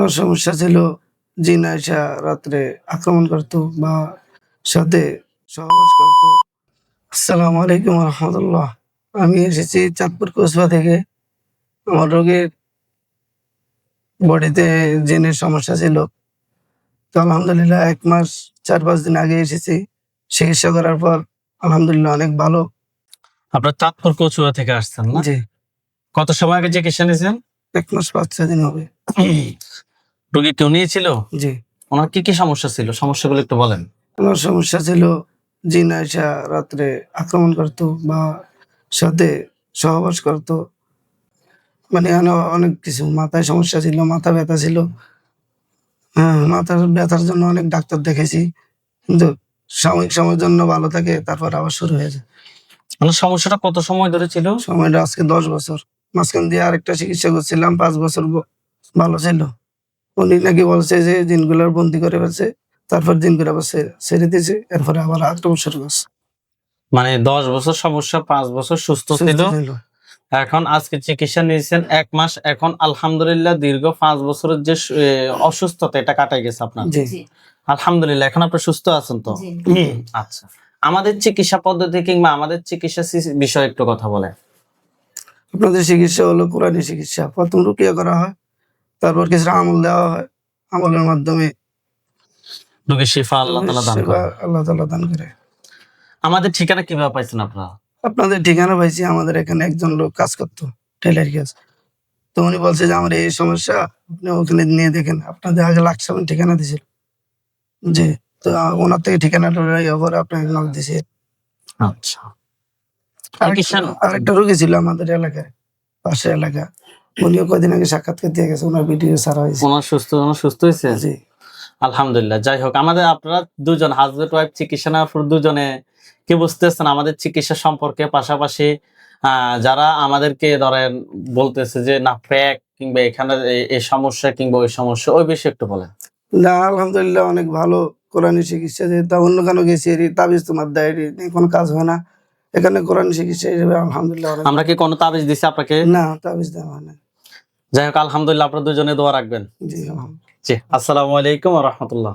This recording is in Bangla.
ওনার সমস্যা ছিল? জিন আয়সা রাত্রে আক্রমণ করতো বা সাথে সহবাস করতো। আসসালামু আলাইকুম রহমতুল্লাহ। আমি এসেছি চাঁদপুর কসবা থেকে। আমার রোগীর বডিতে জিনের সমস্যা ছিল। তো আলহামদুলিল্লাহ এক মাস চার পাঁচ দিন আগে এসেছি। চিকিৎসা করার পর আলহামদুলিল্লাহ অনেক ভালো। আপনার চাঁদপুর কচুয়া থেকে আসছেন না? জি। কত সময় আগে চিকিৎসা নিয়েছেন? এক মাস পাঁচ ছয় দিন হবে। রোগী কেউ নিয়েছিল? জি। ওনার কি কি সমস্যা ছিল? সমস্যাগুলো একটু বলেন। আমার সমস্যা ছিল জিন আয়সা রাত্রে আক্রমণ করতো বা সাথে সহবাস করতো। মানে অনেক কিছু মাথায় সমস্যা ছিল মাথা ব্যথা ছিল। হ্যাঁ মাথার ব্যথার জন্য অনেক ডাক্তার দেখেছি। কিন্তু সাময়িক সময়ের জন্য ভালো থাকে তারপর আবার শুরু হয়ে যায়। ওনার সমস্যাটা কত সময় ধরে ছিল? সময়টা আজকে দশ বছর। মাঝখান দিয়ে আরেকটা চিকিৎসা করছিলাম পাঁচ বছর ভালো ছিল। উনি নাকি বলছে যে দিনগুলোর বন্দি করে ফেলছে তারপর দিনগুলো আবার ছেড়ে দিয়েছে এরপরে আবার আক্রমণ শুরু করছে মানে দশ বছর সমস্যা পাঁচ বছর সুস্থ ছিল। এখন আজকে চিকিৎসা নিয়েছেন এক মাস এখন আলহামদুলিল্লাহ দীর্ঘ পাঁচ বছরের যে অসুস্থতা এটা কাটাই গেছে আপনার। আলহামদুলিল্লাহ এখন আপনি সুস্থ আছেন তো? জি। আচ্ছা। আমাদের চিকিৎসা পদ্ধতি কিংবা আমাদের চিকিৎসা বিষয়ে একটু কথা বলে আপনাদের চিকিৎসা হলো কোরআনী চিকিৎসা। প্রথম রুকিয়া করা হয় তারপর কিছু আমল দেওয়া হয়। আমলের মাধ্যমে শিফা আল্লাহ তালা দান করে। আল্লাহ তালা দান করে। আমাদের ঠিকানা কীভাবে পাইছেন আপনারা? আপনাদের ঠিকানা পাইছি আমাদের এখানে একজন লোক কাজ করতো টেলার কাজ। তো উনি বলছে যে আমার এই সমস্যা আপনি ওখানে নিয়ে দেখেন। আপনাদের আগে লাখ সামনে ঠিকানা দিয়েছিল। জি তো ওনার থেকে ঠিকানাটা আপনাকে নক দিয়েছে। আচ্ছা। আরেকটা রোগী ছিল আমাদের এলাকায় পাশের এলাকা। উনিও কদিন আগে সাক্ষাৎকার দিয়ে গেছে ওনার ভিডিও ছাড়া হয়েছে। ওনার সুস্থ ওনার সুস্থ হয়েছে? জি। আলহামদুলিল্লাহ যাই হোক আমাদের আপনারা দুজন ওয়াইফ চিকিৎসা নেওয়ার পর দুজনে কি বুঝতেছেন? আমাদের চিকিৎসা সম্পর্কে পাশাপাশি যারা আমাদেরকে ধরেন বলতেছে যে না প্যাক কিংবা এখানে এই সমস্যা কিংবা ওই সমস্যা ওই বিষয়ে একটু বলেন। না আলহামদুলিল্লাহ অনেক ভালো কোরআনী চিকিৎসা যে তা অন্য কেন গেছি এর তাবিজ তোমার দেয় কোনো কাজ হয় না। এখানে কোরআনী চিকিৎসা হিসেবে আলহামদুলিল্লাহ আমরা কি কোনো তাবিজ দিছি আপনাকে? না তাবিজ দেওয়া হয় না। যাই হোক আলহামদুলিল্লাহ আপনার দুজনে দোয়া রাখবেন। জি আসসালামু আলাইকুম রহমতুল্লাহ।